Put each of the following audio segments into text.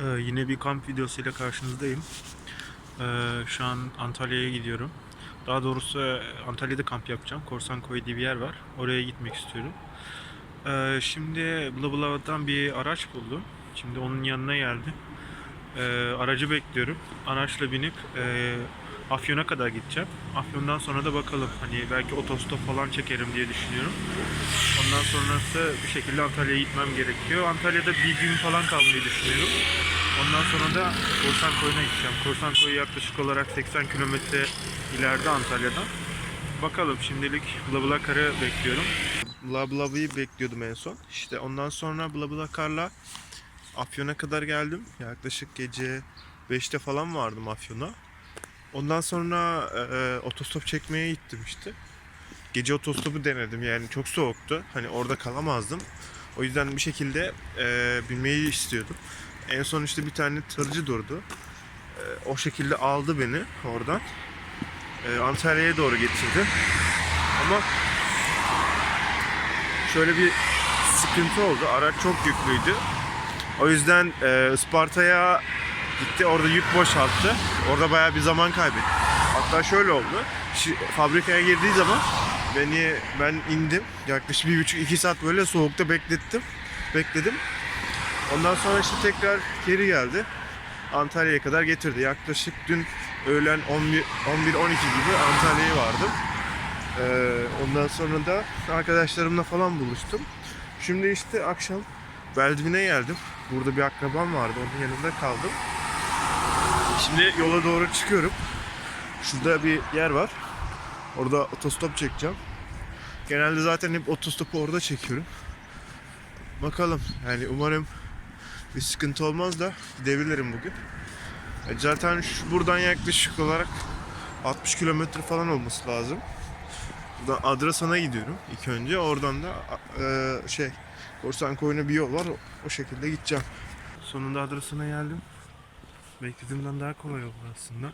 Ee, yine bir kamp videosuyla karşınızdayım. Ee, şu an Antalya'ya gidiyorum. Daha doğrusu e, Antalya'da kamp yapacağım. Korsan Koyu diye bir yer var. Oraya gitmek istiyorum. Ee, şimdi Blablaba'dan bir araç buldum. Şimdi onun yanına geldim. Ee, aracı bekliyorum. Araçla binip e, Afyon'a kadar gideceğim. Afyon'dan sonra da bakalım. Hani belki otostop falan çekerim diye düşünüyorum. Ondan sonrası bir şekilde Antalya'ya gitmem gerekiyor. Antalya'da bir gün falan kalmayı düşünüyorum. Ondan sonra da Korsan Koyu'na gideceğim. Korsan Koyu yaklaşık olarak 80 kilometre ileride Antalya'dan. Bakalım şimdilik Blablacar'ı bekliyorum. Blablab'ı bekliyordum en son. İşte ondan sonra Blablacar'la Afyon'a kadar geldim. Yaklaşık gece 5'te falan vardım Afyon'a. Ondan sonra e, e, otostop çekmeye gittim işte. Gece otostopu denedim yani çok soğuktu. Hani orada kalamazdım. O yüzden bir şekilde e, binmeyi istiyordum. En son işte bir tane tırcı durdu. E, o şekilde aldı beni oradan. E, Antalya'ya doğru getirdi. Ama şöyle bir sıkıntı oldu. Araç çok yüklüydü. O yüzden e, Isparta'ya gitti. Orada yük boşalttı. Orada bayağı bir zaman kaybetti. Hatta şöyle oldu. Şi- fabrikaya girdiği zaman beni ben indim. Yaklaşık bir buçuk iki saat böyle soğukta beklettim. Bekledim. Ondan sonra işte tekrar geri geldi. Antalya'ya kadar getirdi. Yaklaşık dün öğlen 11 11 12 gibi Antalya'ya vardım. Ee, ondan sonra da arkadaşlarımla falan buluştum. Şimdi işte akşam Beldvin'e geldim. Burada bir akrabam vardı. Onun yanında kaldım. Şimdi yola doğru çıkıyorum. Şurada bir yer var. Orada otostop çekeceğim. Genelde zaten hep otostopu orada çekiyorum. Bakalım yani umarım bir sıkıntı olmaz da gidebilirim bugün. E Zaten şu, buradan yaklaşık olarak 60 kilometre falan olması lazım. Buradan Adrasan'a gidiyorum ilk önce. Oradan da e, şey Korsan Koyu'na bir yol var. O, o şekilde gideceğim. Sonunda Adrasan'a geldim. Beklediğimden daha kolay oldu aslında.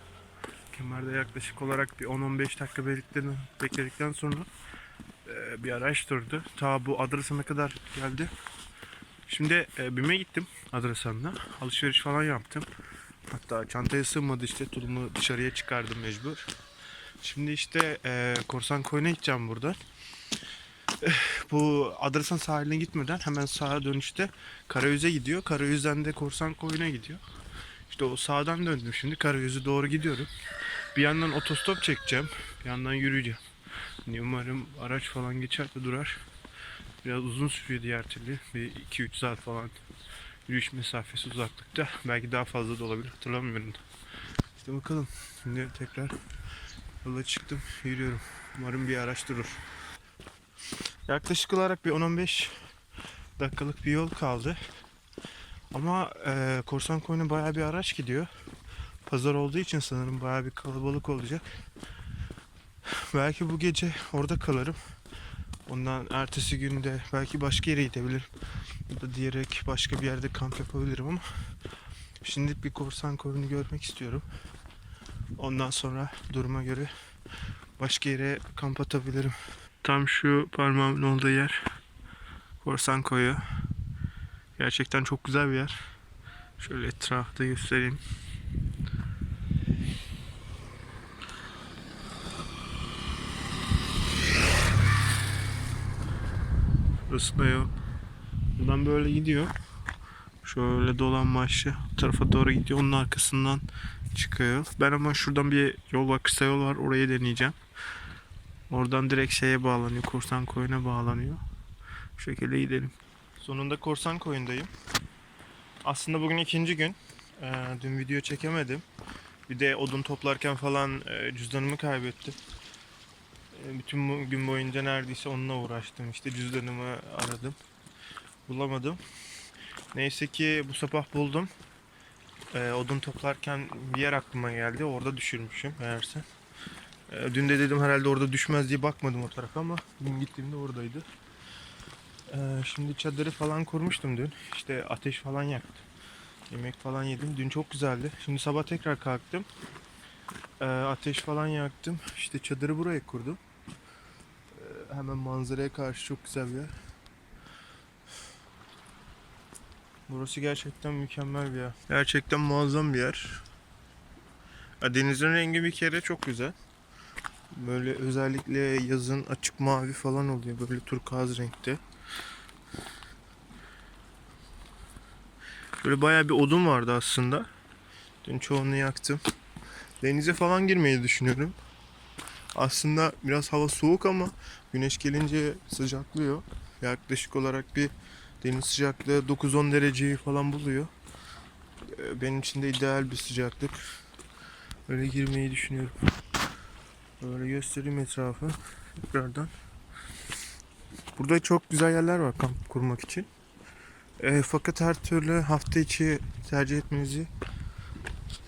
Kemer'de yaklaşık olarak bir 10-15 dakika bekledikten, bekledikten sonra e, bir araç durdu. Ta bu Adrasan'a kadar geldi. Şimdi e, BİM'e gittim Adrasan'da. Alışveriş falan yaptım. Hatta çantaya sığmadı işte tulumu dışarıya çıkardım mecbur. Şimdi işte e, Korsan Koyu'na gideceğim buradan. Eh, Bu Adrasan sahiline gitmeden hemen sağa dönüşte Karayüz'e gidiyor. Karayüz'den de Korsan Koyu'na gidiyor. İşte o sağdan döndüm şimdi Karayüz'e doğru gidiyorum. Bir yandan otostop çekeceğim. Bir yandan yürüyeceğim. Hani umarım araç falan geçer de durar. Biraz uzun sürüyor diğer türlü. Bir 2-3 saat falan yürüyüş mesafesi uzaklıkta. Belki daha fazla da olabilir. Hatırlamıyorum. İşte bakalım. Şimdi tekrar yola çıktım. Yürüyorum. Umarım bir araç durur. Yaklaşık olarak bir 10-15 dakikalık bir yol kaldı. Ama e, Korsan Koyu'na bayağı bir araç gidiyor. Pazar olduğu için sanırım bayağı bir kalabalık olacak. Belki bu gece orada kalırım. Ondan ertesi günde belki başka yere gidebilirim. Ya da diyerek başka bir yerde kamp yapabilirim ama şimdi bir korsan koyunu görmek istiyorum. Ondan sonra duruma göre başka yere kamp atabilirim. Tam şu parmağımın olduğu yer korsan koyu. Gerçekten çok güzel bir yer. Şöyle etrafta göstereyim. Burası da yok. Buradan böyle gidiyor. Şöyle dolanmaçlı tarafa doğru gidiyor. Onun arkasından çıkıyor. Ben ama şuradan bir yol var, kısa yol var. Orayı deneyeceğim. Oradan direkt şeye bağlanıyor. Korsan koyuna bağlanıyor. Bu şekilde gidelim. Sonunda korsan koyundayım. Aslında bugün ikinci gün. Ee, dün video çekemedim. Bir de odun toplarken falan e, cüzdanımı kaybettim. E, bütün bu gün boyunca neredeyse onunla uğraştım. İşte cüzdanımı aradım. Bulamadım. Neyse ki bu sabah buldum. E, odun toplarken bir yer aklıma geldi. Orada düşürmüşüm meğerse. E, dün de dedim herhalde orada düşmez diye bakmadım o tarafa ama dün gittiğimde oradaydı. E, şimdi çadırı falan kurmuştum dün. İşte ateş falan yaktım. Yemek falan yedim. Dün çok güzeldi. Şimdi sabah tekrar kalktım. E, ateş falan yaktım. İşte çadırı buraya kurdum. E, hemen manzaraya karşı çok güzel bir yer. Burası gerçekten mükemmel bir yer. Gerçekten muazzam bir yer. Denizin rengi bir kere çok güzel. Böyle özellikle yazın açık mavi falan oluyor. Böyle turkuaz renkte. Böyle bayağı bir odun vardı aslında. Dün çoğunu yaktım. Denize falan girmeyi düşünüyorum. Aslında biraz hava soğuk ama güneş gelince sıcaklıyor. Yaklaşık olarak bir deniz sıcaklığı 9-10 dereceyi falan buluyor. Ee, Benim için de ideal bir sıcaklık. Öyle girmeyi düşünüyorum. Böyle göstereyim etrafı tekrardan. Burada çok güzel yerler var kamp kurmak için. E, fakat her türlü hafta içi tercih etmenizi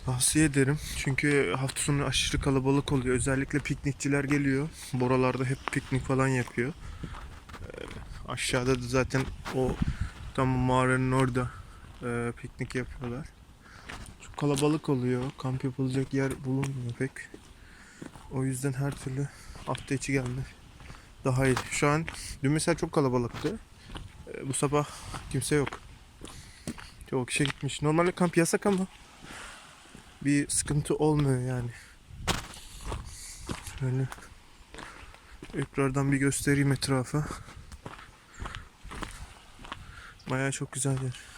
tavsiye ederim. Çünkü hafta sonu aşırı kalabalık oluyor. Özellikle piknikçiler geliyor. Boralarda hep piknik falan yapıyor. E, aşağıda da zaten o tam mağaranın orada e, piknik yapıyorlar. Çok kalabalık oluyor. Kamp yapılacak yer bulunmuyor pek. O yüzden her türlü hafta içi gelmek daha iyi. Şu an dün mesela çok kalabalıktı. E, bu sabah kimse yok. Çok kişi gitmiş. Normalde kamp yasak ama bir sıkıntı olmuyor yani. Şöyle tekrardan bir göstereyim etrafı. Bayağı çok güzel yer.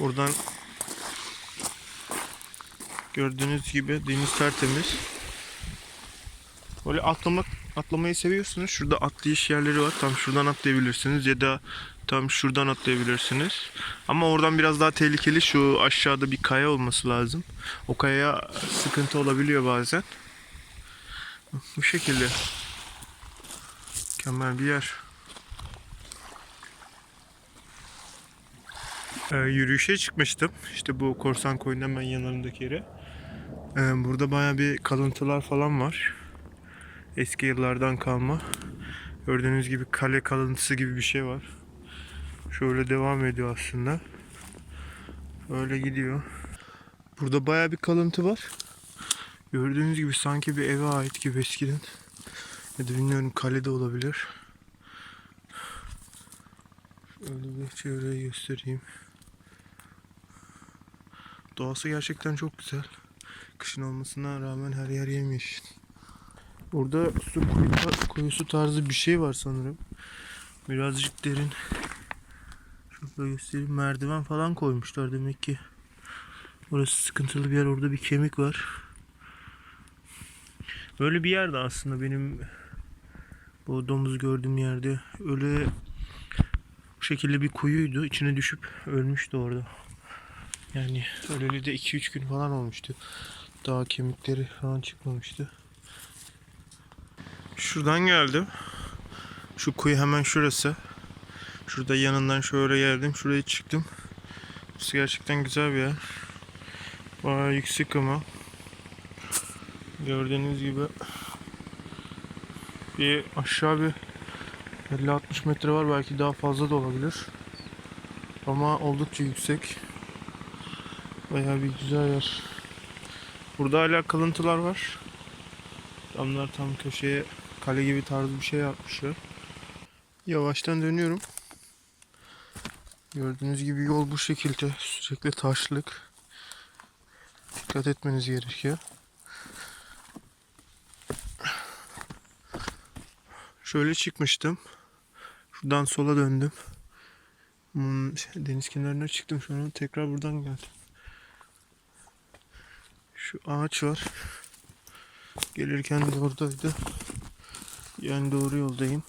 Buradan gördüğünüz gibi deniz tertemiz. Böyle atlamak atlamayı seviyorsunuz. Şurada atlayış yerleri var. Tam şuradan atlayabilirsiniz ya da tam şuradan atlayabilirsiniz. Ama oradan biraz daha tehlikeli. Şu aşağıda bir kaya olması lazım. O kaya sıkıntı olabiliyor bazen. Bu şekilde. Mükemmel bir yer. Ee, yürüyüşe çıkmıştım. İşte bu korsan koyunun hemen yanlarındaki yere. Ee, burada baya bir kalıntılar falan var. Eski yıllardan kalma. Gördüğünüz gibi kale kalıntısı gibi bir şey var. Şöyle devam ediyor aslında. Öyle gidiyor. Burada baya bir kalıntı var. Gördüğünüz gibi sanki bir eve ait gibi eskiden. Ya da bilmiyorum kale de olabilir. Şöyle bir çevreyi göstereyim. Doğası gerçekten çok güzel. Kışın olmasına rağmen her yer yemyeşil. Burada su kuyu, kuyusu tarzı bir şey var sanırım. Birazcık derin. Şurada göstereyim. Merdiven falan koymuşlar demek ki. Orası sıkıntılı bir yer. Orada bir kemik var. Böyle bir yerde aslında benim bu domuz gördüğüm yerde. Öyle bu şekilde bir kuyuydu. İçine düşüp ölmüştü orada. Yani öleli de 2-3 gün falan olmuştu. Daha kemikleri falan çıkmamıştı. Şuradan geldim. Şu kuyu hemen şurası. Şurada yanından şöyle geldim. Şuraya çıktım. Burası gerçekten güzel bir yer. Bayağı yüksek ama. Gördüğünüz gibi bir aşağı bir 50-60 metre var. Belki daha fazla da olabilir. Ama oldukça yüksek. Bayağı bir güzel yer. Burada hala kalıntılar var. Adamlar tam köşeye kale gibi tarzı bir şey yapmışlar. Yavaştan dönüyorum. Gördüğünüz gibi yol bu şekilde. Sürekli taşlık. Dikkat etmeniz gerekiyor. Şöyle çıkmıştım. Şuradan sola döndüm. Hmm, deniz kenarına çıktım. Sonra tekrar buradan geldim. Şu ağaç var. Gelirken de oradaydı. Yani doğru yoldayım.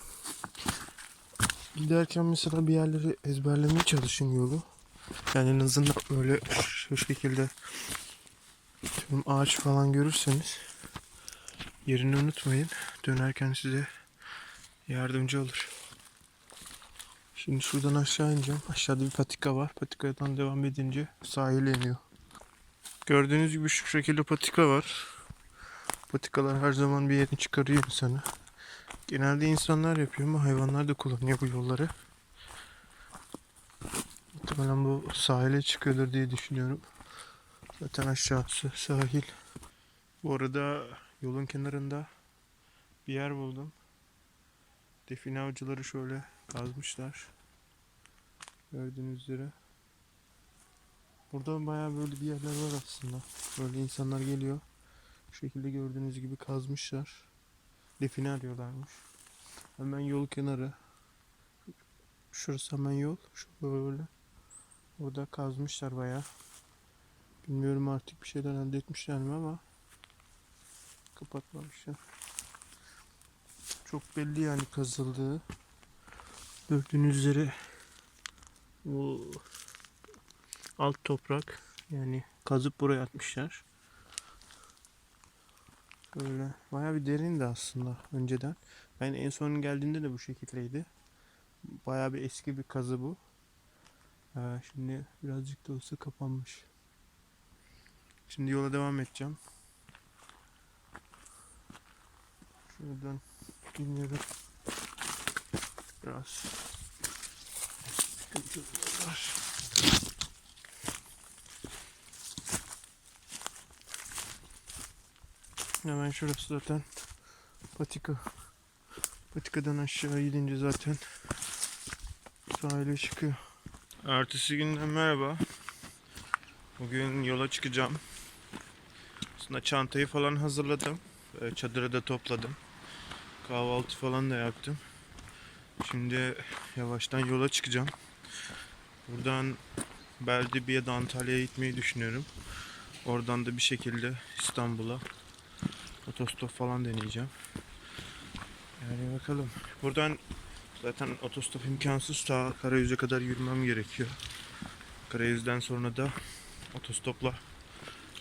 Giderken mesela bir yerleri ezberlemeye çalışın yolu. Yani en azından böyle şu şekilde tüm ağaç falan görürseniz yerini unutmayın. Dönerken size yardımcı olur. Şimdi şuradan aşağı ineceğim. Aşağıda bir patika var. Patikadan devam edince sahile iniyor. Gördüğünüz gibi şu şekilde patika var. Patikalar her zaman bir yerini çıkarıyor insanı. Genelde insanlar yapıyor ama hayvanlar da kullanıyor bu yolları. Muhtemelen bu sahile çıkıyordur diye düşünüyorum. Zaten aşağısı sahil. Bu arada yolun kenarında bir yer buldum. Define avcıları şöyle kazmışlar. Gördüğünüz üzere. Burada bayağı böyle bir yerler var aslında. Böyle insanlar geliyor. Şu şekilde gördüğünüz gibi kazmışlar. Define arıyorlarmış. Hemen yol kenarı. Şurası hemen yol. Şu böyle. Orada kazmışlar bayağı. Bilmiyorum artık bir şeyler elde etmişler mi ama kapatmamışlar. Çok belli yani kazıldığı. Gördüğünüz üzere bu alt toprak yani kazıp buraya atmışlar. Böyle bayağı bir derindi aslında önceden. Ben en son geldiğinde de bu şekildeydi. Bayağı bir eski bir kazı bu. Ee, şimdi birazcık da olsa kapanmış. Şimdi yola devam edeceğim. Şuradan bilmiyorum. Biraz sıkıntı Hemen şurası zaten patika. Patikadan aşağı gidince zaten sahile çıkıyor. Ertesi günden merhaba. Bugün yola çıkacağım. Aslında çantayı falan hazırladım. Çadırı da topladım. Kahvaltı falan da yaptım. Şimdi yavaştan yola çıkacağım. Buradan Beldibiye ya da Antalya'ya gitmeyi düşünüyorum. Oradan da bir şekilde İstanbul'a otostop falan deneyeceğim. Yani bakalım. Buradan zaten otostop imkansız. Ta Karayüz'e kadar yürümem gerekiyor. Karayüz'den sonra da otostopla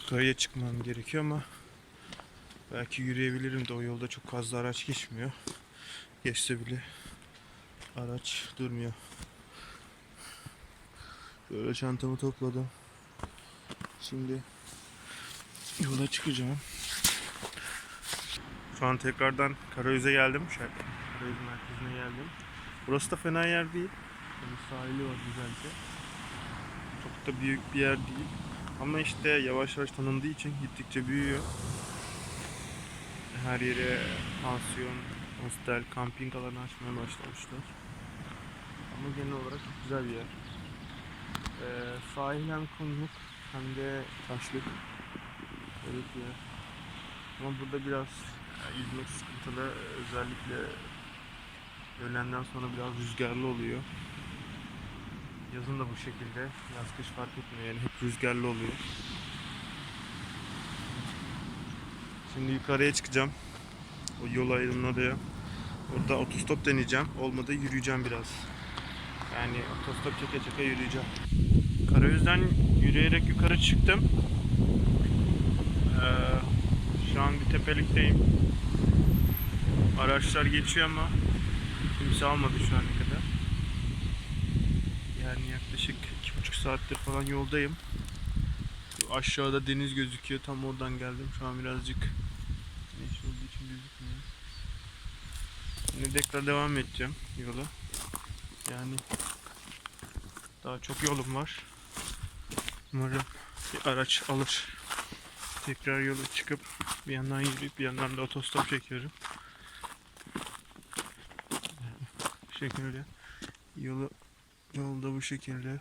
yukarıya çıkmam gerekiyor ama belki yürüyebilirim de o yolda çok fazla araç geçmiyor. Geçse bile araç durmuyor. Böyle çantamı topladım. Şimdi yola çıkacağım. Şu an tekrardan Karayüz'e geldim. Şey, Karayüz merkezine geldim. Burası da fena yer değil. Yani sahili var güzelce. Çok da büyük bir yer değil. Ama işte yavaş yavaş tanındığı için gittikçe büyüyor. Her yere pansiyon, hostel, kamping alanı açmaya başlamışlar. Ama genel olarak güzel bir yer. Ee, sahil hem kumluk hem de taşlık. Öyle bir yer. Ama burada biraz yüzmek sıkıntılı. Özellikle öğlenden sonra biraz rüzgarlı oluyor. Yazın da bu şekilde. Yaz kış fark etmiyor yani hep rüzgarlı oluyor. Şimdi yukarıya çıkacağım. O yol ayrımının oraya. Orada otostop deneyeceğim. Olmadı yürüyeceğim biraz. Yani otostop çeke çeke yürüyeceğim. Karayüzden yürüyerek yukarı çıktım. Ee, şu an bir tepelikteyim. Araçlar geçiyor ama kimse almadı şu ana kadar. Yani yaklaşık iki buçuk saattir falan yoldayım. Şu aşağıda deniz gözüküyor. Tam oradan geldim. Şu an birazcık güneş olduğu için gözükmüyor. Şimdi tekrar devam edeceğim yola. Yani daha çok yolum var. Umarım bir araç alır. Tekrar yola çıkıp bir yandan yürüyüp bir yandan da otostop çekiyorum. Bu şekilde yolu yolda bu şekilde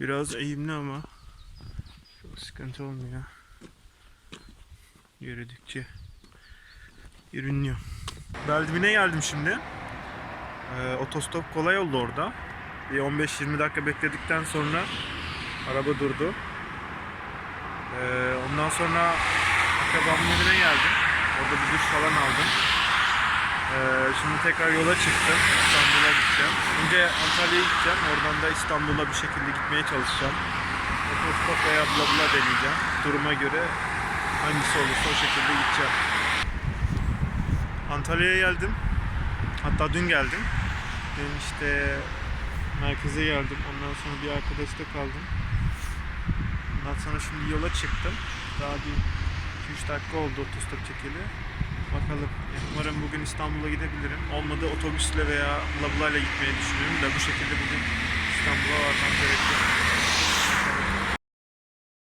biraz eğimli ama çok sıkıntı olmuyor. Yürüdükçe yürünüyor. Beldibine geldim şimdi. Ee, otostop kolay oldu orada. Bir 15-20 dakika bekledikten sonra araba durdu. Ee, ondan sonra akrabamın evine geldim. Orada bir duş falan aldım. Ee, şimdi tekrar yola çıktım. İstanbul'a gideceğim. Önce Antalya'ya gideceğim. Oradan da İstanbul'a bir şekilde gitmeye çalışacağım. Otostop veya bla bla deneyeceğim. Duruma göre hangisi olursa o şekilde gideceğim. Antalya'ya geldim. Hatta dün geldim. Dün işte merkeze geldim. Ondan sonra bir arkadaşta kaldım. Ondan sonra şimdi yola çıktım. Daha bir 2-3 dakika oldu otostop çekeli. Bakalım. Umarım bugün İstanbul'a gidebilirim. Olmadı otobüsle veya lablayla gitmeyi düşünüyorum da bu şekilde bugün İstanbul'a varmam gerekiyor.